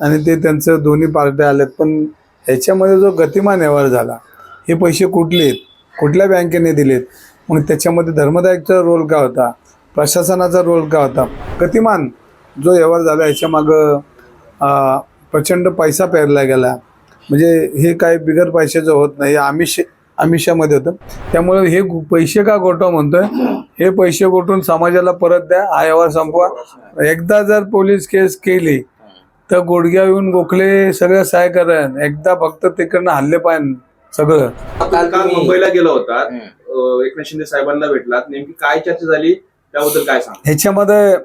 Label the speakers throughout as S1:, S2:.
S1: आणि ते त्यांचं दोन्ही पार्ट्या आल्यात पण ह्याच्यामध्ये जो गतिमान व्यवहार झाला हे पैसे कुठले? आहेत कुठल्या बँकेने दिलेत? मग त्याच्यामध्ये धर्मदायकचा रोल काय होता? प्रशासनाचा रोल काय होता? गतिमान जो व्यवहार झाला याच्यामागं प्रचंड पैसा पेरला गेला. म्हणजे हे काय बिगर पैशाचं होत नाही. हे आमिष आमिषामध्ये होतं. त्यामुळे हे पैसे का गोठवा म्हणतोय? हे पैसे गोठून समाजाला परत द्या. हा व्यवहार संपवा. एकदा जर पोलीस केस केली तर गोडग्या येऊन गोखले सगळं सहाय करण एकदा फक्त तिकडनं हल्ले पाहिजे सगळं.
S2: काल
S3: काल मुंबईला गेला होता. एकनाथ शिंदे साहेबांना भेटलात. नेमकी काय चर्चा झाली? त्याबद्दल काय सांग?
S1: ह्याच्यामध्ये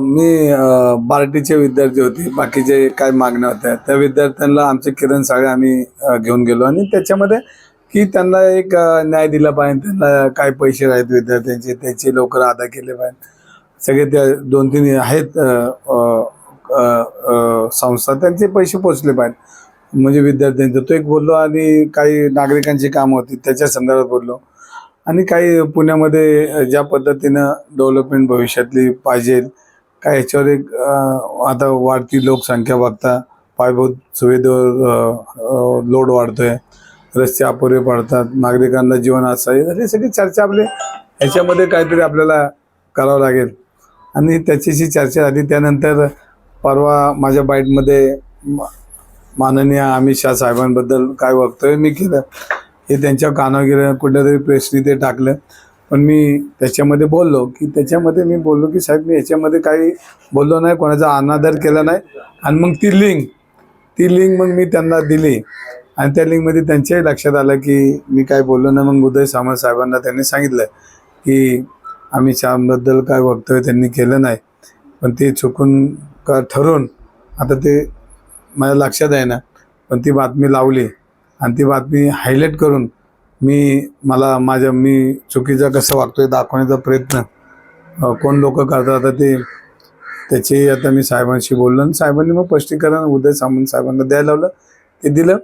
S1: मी बार्टीचे विद्यार्थी होते. बाकीचे काय मागण्या होत्या. त्या विद्यार्थ्यांना आमचे किरण साळे आम्ही घेऊन गेलो. आणि त्याच्यामध्ये की त्यांना एक न्याय दिला पाहिजे त्यांना काय पैसे आहेत विद्यार्थ्यांचे त्याचे लवकर अदा केले पाहिजे सगळे त्या दोन तीन आहेत संस्था त्यांचे पैसे पोचले पाहिजे. म्हणजे विद्यार्थ्यांचं तो एक बोललो आणि काही नागरिकांची कामं होती त्याच्या संदर्भात बोललो. आणि काही पुण्यामध्ये ज्या पद्धतीनं डेव्हलपमेंट भविष्यातली पाहिजे काय ह्याच्यावर एक आता वाढती लोकसंख्या बघता पायाभूत सुविधेवर लोड वाढतोय रस्ते अपुरे पडतात नागरिकांना जीवन असं हे सगळी चर्चा आपले ह्याच्यामध्ये काहीतरी आपल्याला करावं लागेल. आणि त्याच्याशी चर्चा झाली त्यानंतर परवा माझ्या बाईटमध्ये माननीय अमित शाह साहेबांबद्दल काय वक्तव्य मी केलं हे त्यांच्या कानावर गेलं कुठल्यातरी प्रेसनी ते टाकलं. पण मी त्याच्यामध्ये बोललो की त्याच्यामध्ये मी बोललो की साहेब मी याच्यामध्ये काही बोललो नाही कोणाचा अनादर केला नाही. आणि मग ती लिंक ती लिंक मग मी त्यांना दिली. आणि त्या लिंकमध्ये त्यांच्याही लक्षात आलं की मी काय बोललो नाही. मग उदय सामंत साहेबांना त्यांनी सांगितलं की आम्ही शाहबद्दल काय वक्तव्य त्यांनी केलं नाही. पण ते चुकून का ठरवून आता ते माझ्या लक्षात आहे ना पण ती बातमी लावली आणि ती बातमी हायलाईट करून मी मला माझ्या मी चुकीचं कसं वागतोय दाखवण्याचा प्रयत्न कोण लोक करतात आता ते त्याची आता मी साहेबांशी बोललो आणि साहेबांनी मग स्पष्टीकरण उदय सामंत साहेबांना द्यायला लावलं ते दिलं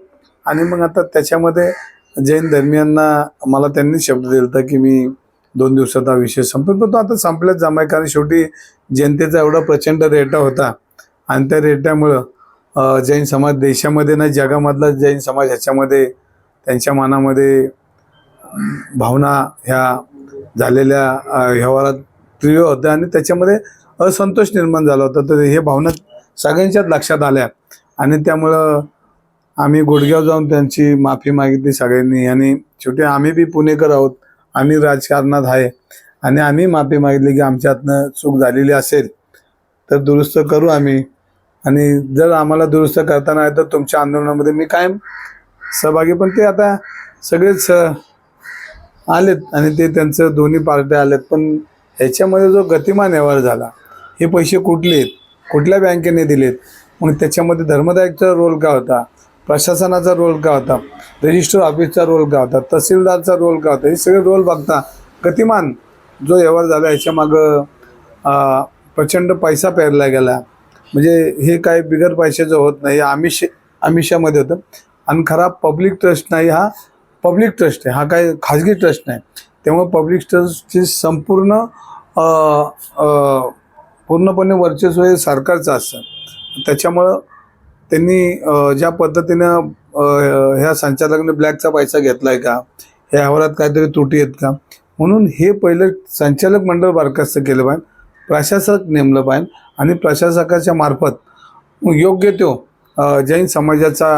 S1: आणि मग आता त्याच्यामध्ये जैन धर्मियांना मला त्यांनी शब्द दिला होता की मी दोन दिवसात हा विषय संपेल पण तो आता संपल्याच जमाय कारण शेवटी जनतेचा एवढा प्रचंड रेटा होता. आणि त्या रेट्यामुळं जैन समाज देशामध्ये नाही जगामधला जैन समाज ह्याच्यामध्ये त्यांच्या मनामध्ये भावना ह्या झालेल्या व्यवहारात प्रिय होत्या आणि त्याच्यामध्ये असंतोष निर्माण झाला होता. तर हे भावना सगळ्यांच्याच लक्षात आल्या. आणि त्यामुळं आम्ही गुडघ्याव जाऊन त्यांची माफी मागितली सगळ्यांनी. आणि शेवटी आम्ही बी पुणेकर आहोत. आम्ही राजकारणात आहे. आणि आम्ही माफी मागितली की आमच्यातनं चूक झालेली असेल तर दुरुस्त करू आम्ही. आणि जर आम्हाला दुरुस्त करताना आहे तर तुमच्या आंदोलनामध्ये मी कायम सहभागी पण ते आता सगळेच स आलेत आणि ते त्यांचं दोन्ही पार्ट्या आलेत. पण ह्याच्यामध्ये जो गतिमान व्यवहार झाला हे पैसे कुठले आहेत? कुठल्या बँकेने दिलेत? मग त्याच्यामध्ये धर्मदायकचा रोल काय होता? प्रशासनाचा रोल काय होता रजिस्टर ऑफिसचा रोल काय होता तहसीलदारचा रोल काय होता हे सगळे रोल बघता गतिमान जो व्यवहार झाला याच्यामागं प्रचंड पैसा पेरला गेला. म्हणजे हे काय बिगर पैशाचं होत नाही हे आमिष आमिषामध्ये होतं. आणि खरा पब्लिक ट्रस्ट नाही हा पब्लिक ट्रस्ट आहे हा काय खाजगी ट्रस्ट नाही. त्यामुळे पब्लिक ट्रस्टची संपूर्ण पूर्णपणे वर्चस्व हे सरकारचं असतं. त्याच्यामुळं त्यांनी ज्या पद्धतीनं ह्या संचालकाने ब्लॅकचा पैसा घेतला आहे का? ह्या अहवालात काहीतरी त्रुटी आहेत का? म्हणून हे पहिलं संचालक मंडळ बरखास्त केलं पाहिजे. प्रशासक नेमलं पाहिजे आणि प्रशासकाच्या मार्फत योग्य तो जैन समाजाचा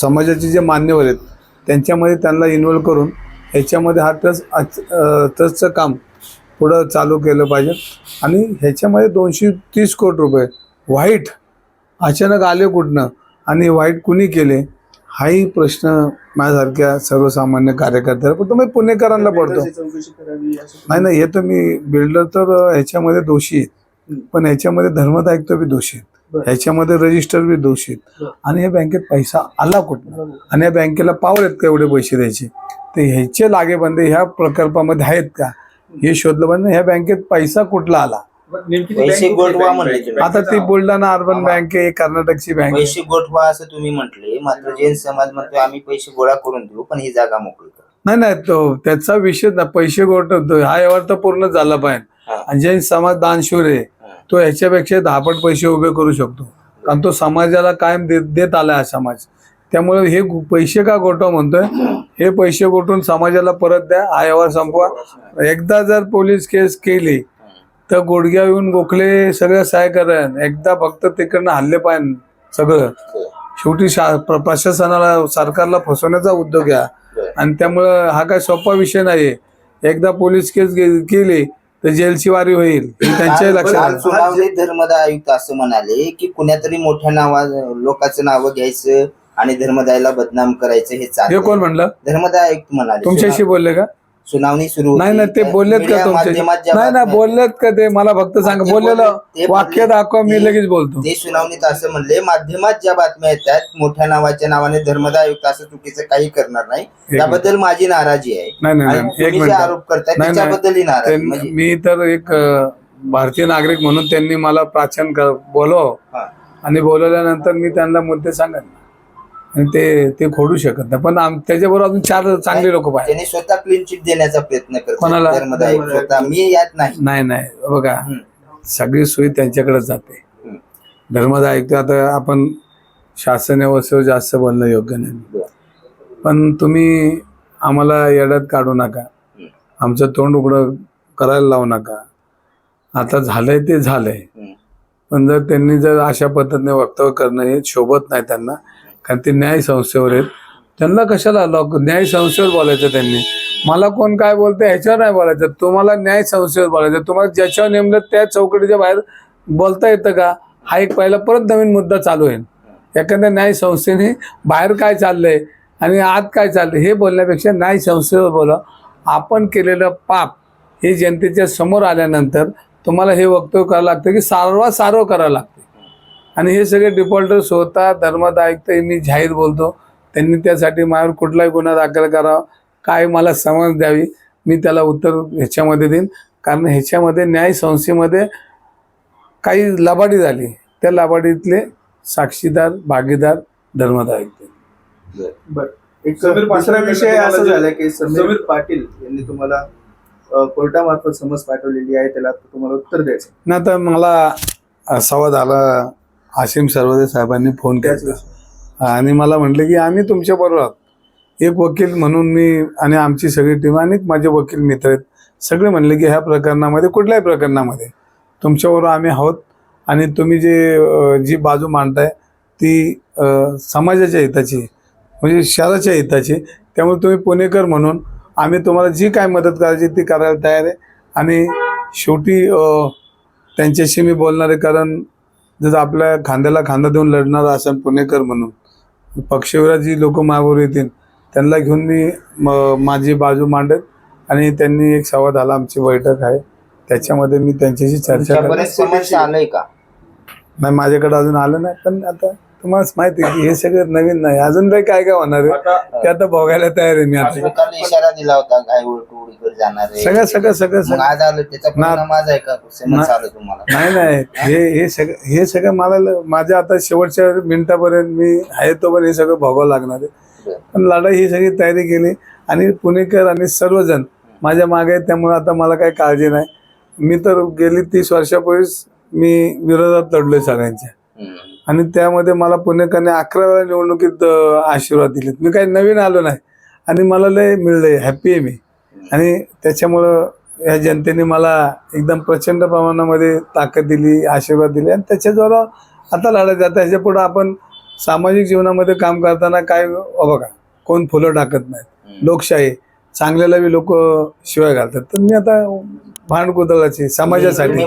S1: समाजाचे जे मान्यवर आहेत त्यांच्यामध्ये त्यांना इन्व्हॉल्व करून ह्याच्यामध्ये हा ट्रस्ट ट्रस्टचं काम पुढं चालू केलं पाहिजे. आणि ह्याच्यामध्ये दोनशे तीस कोटी रुपये व्हाईट अचानक आले कुठनं आणि व्हाईट कुणी केले हाही प्रश्न माझ्यासारख्या सर्वसामान्य कार्यकर्त्याला पडतो. मी पुणेकरांना पडतो. नाही नाही हे तर मी बिल्डर तर ह्याच्यामध्ये दोषी पण ह्याच्यामध्ये धर्मदायित्व बी दोषी. ह्याच्यामध्ये रजिस्टर बी दोषी. आणि या बँकेत पैसा आला कुठं आणि या बँकेला पावर आहेत का एवढे पैसे द्यायचे? तर ह्याचे लागेबंदे ह्या प्रकल्पामध्ये आहेत का? हे शोधलं पाहिजे. ह्या बँकेत पैसा कुठला आला?
S2: गोठवा? म्हणले.
S1: आता ती बुलढाणा अर्बन बँक आहे कर्नाटकची बँक आहे.
S2: पैसे गोठवा असं तुम्ही म्हटले मात्र जैन समाज म्हणतो आम्ही पैसे गोळा करून देऊ पण ही जागा मोकळी करा.
S1: नाही नाही तो त्याचा विषय ना पैसे गोठवतो हा व्यवहार तर पूर्ण झाला पाहिजे.
S2: हा.
S1: आणि जैन समाज दानशूर आहे
S2: हा.
S1: तो ह्याच्यापेक्षा दहापट पैसे उभे करू शकतो. कारण तो समाजाला कायम देत देत आला हा समाज. त्यामुळे हे गु- पैसे का गोठवा म्हणतोय? हे पैसे गोठून समाजाला परत द्या हा व्यवहार संपवा. एकदा जर पोलीस केस केली तर गोडग्या येऊन गोखले सगळं सहाय करेन एकदा फक्त तिकडनं हल्ले पाहिजे सगळं. शेवटी शा प्र- प्रशासनाला सरकारला फसवण्याचा उद्योग आहे आणि त्यामुळं हा काय सोपा विषय नाही एकदा पोलीस केस गे- केली तर जेलची वारी होईल. हे त्यांच्याही लक्षात
S2: काल
S1: आलं.
S2: सुनावणी धर्मदाय आयुक्त असं म्हणाले की कुण्यातरी मोठ्या नावा लोकांचं नाव घ्यायचं आणि धर्मदायला बदनाम करायचं हे
S1: हे
S2: चाललंय
S1: कोण म्हणलं?
S2: धर्मदाय आयुक्त म्हणाले.
S1: तुमच्याशी बोलले का?
S2: सुनावणी सुरू
S1: नाही ना ते बोललेत का तुमच्याशी? नाही ना बोललेत का ते? मला फक्त सांग. बोललेलं वाक्य दाखवा मी लगेच बोलतो.
S2: ते सुनावणीत असं म्हणले माध्यमात ज्या बातम्या येतात मोठ्या नावाच्या नावाने धर्मदाय आयुक्त असं चुकीचं काही करणार नाही. त्याबद्दल माझी नाराजी आहे. आरोप करताय. त्याच्याबद्दलही नाराजी म्हणजे
S1: मी तर एक भारतीय नागरिक म्हणून त्यांनी मला प्राचीन बोलव. आणि बोलवल्यानंतर मी त्यांना मुद्दे सांगत नाही आणि ते ते खोडू शकत नाही पण आम- त्याच्याबरोबर अजून चार चांगले लोक पाहिजे
S2: त्यांनी स्वतः क्लीन चिट देण्याचा प्रयत्न
S1: कोणाला?
S2: करतात स्वतः मी यात नाही
S1: नाही नाही बघा
S2: हम्म.
S1: सगळी सोयी त्यांच्याकडे जाते
S2: हम्म.
S1: धर्मदा ऐकतो आता आपण शासन व्यवस्थेवर जास्त बोलणं योग्य नाही. पण तुम्ही आम्हाला येड्यात काढू नका. आमचं तोंड उघडं करायला लावू नका आता झालंय ते झालंय
S2: हम्म.
S1: पण जर त्यांनी जर अशा पद्धतीने वक्तव्य करणं हे शोभत नाही त्यांना कारण ते न्याय संस्थेवर आहेत. त्यांना कशाला लॉक न्याय संस्थेवर बोलायचं त्यांनी? मला कोण काय बोलतं ह्याच्यावर नाही बोलायचं. तुम्हाला न्याय संस्थेवर बोलायचं. तुम्हाला ज्याच्यावर नेमलं त्या चौकटीच्या बाहेर बोलता येतं का? हा एक पहिला परत नवीन मुद्दा चालू आहे. एखाद्या न्याय संस्थेने बाहेर काय चाललंय आणि आत काय चाललंय हे बोलण्यापेक्षा न्याय संस्थेवर बोला. आपण केलेलं पाप हे जनतेच्या समोर आल्यानंतर तुम्हाला हे वक्तव्य करावं लागतं की सारवा सारव करावं लागतं. आणि हे सगळे डिफॉल्टर स्वतः धर्मात ऐकतं मी जाहीर बोलतो. त्यांनी त्यासाठी माझ्यावर कुठलाही गुन्हा दाखल करावा काय मला समज द्यावी मी त्याला उत्तर ह्याच्यामध्ये देईन. कारण ह्याच्यामध्ये न्याय संस्थेमध्ये काही लबाडी झाली. त्या लबाडीतले साक्षीदार भागीदार धर्मात ऐकते
S4: बर. एक
S3: समीर
S4: दुसरा
S3: पाटील
S4: विषय असा झाला की समीर पाटील यांनी तुम्हाला कोर्टामार्फत समज पाठवलेली आहे. त्याला तुम्हाला उत्तर द्यायचं
S1: ना तर मला संवाद आला आशिम सर्वदे साहेबांनी फोन केला. आणि मला म्हटलं की आम्ही तुमच्या बरोबर आहोत. एक वकील म्हणून मी आणि आमची सगळी टीम आणि माझे वकील मित्र आहेत. सगळे म्हणले की ह्या प्रकरणामध्ये कुठल्याही प्रकरणामध्ये तुमच्याबरोबर आम्ही आहोत. आणि तुम्ही जे जी बाजू मांडताय ती समाजाच्या हिताची. म्हणजे शहराच्या हिताची. त्यामुळे तुम्ही पुणेकर म्हणून आम्ही तुम्हाला जी काय मदत करायची ती करायला तयार आहे. आणि शेवटी त्यांच्याशी मी बोलणार आहे कारण जर आपल्या खांद्याला खांदा देऊन लढणार असेल पुणेकर म्हणून पक्षविरोधी जी लोक मागवर येतील त्यांना घेऊन मी म- माझी बाजू मांडत आणि त्यांनी एक संवाद आला आमची बैठक आहे. त्याच्यामध्ये मी त्यांच्याशी चर्चा
S2: आलंय का?
S1: नाही माझ्याकडे अजून आलं नाही पण आता तुम्हालाच माहिती आहे की हे सगळं नवीन नाही. अजून काही काय काय होणार आहे ते आता भोगायला तयार आहे मी आता.
S2: इशारा दिला होता काय जाणार आहे.
S1: सगळं सगळं सगळं
S2: मग
S1: सगळं
S2: आज आलं त्याचा परिणाम आज आहे का? समज
S1: ना-
S2: आलं तुम्हाला?
S1: नाही नाही. हे हे सगळं हे सगळं मला ल- माझ्या आता शेवटच्या मिनिटापर्यंत मी आहे तोपर्यंत हे सगळं भोगावं लागणार आहे. पण लढाई ही सगळी तयारी केली आणि पुणेकर आणि सर्वजण माझ्या मागे आहेत त्यामुळे आता मला काही काळजी नाही. मी तर गेली तीस वर्षापूर्वीच मी विरोधात लढलोय सगळ्यांच्या.
S2: हम्म.
S1: आणि त्यामध्ये मला पुणेकरने अकरा वेळा निवडणुकीत आशीर्वाद दिलेत. मी काही नवीन आलो नाही. आणि मला लय मिळलंय. हॅप्पी आहे मी. आणि त्याच्यामुळं या जनतेने मला एकदम प्रचंड प्रमाणामध्ये ताकद दिली आशीर्वाद दिले. आणि त्याच्याद्वारा आता लढायचं आता ह्याच्या पुढं आपण सामाजिक जीवनामध्ये काम करताना काय अ बघा कोण फुलं टाकत नाहीत. लोकशाही. चांगल्याला बी लोक शिवाय घालतात. तर मी आता भांड कुदळाची समाजासाठी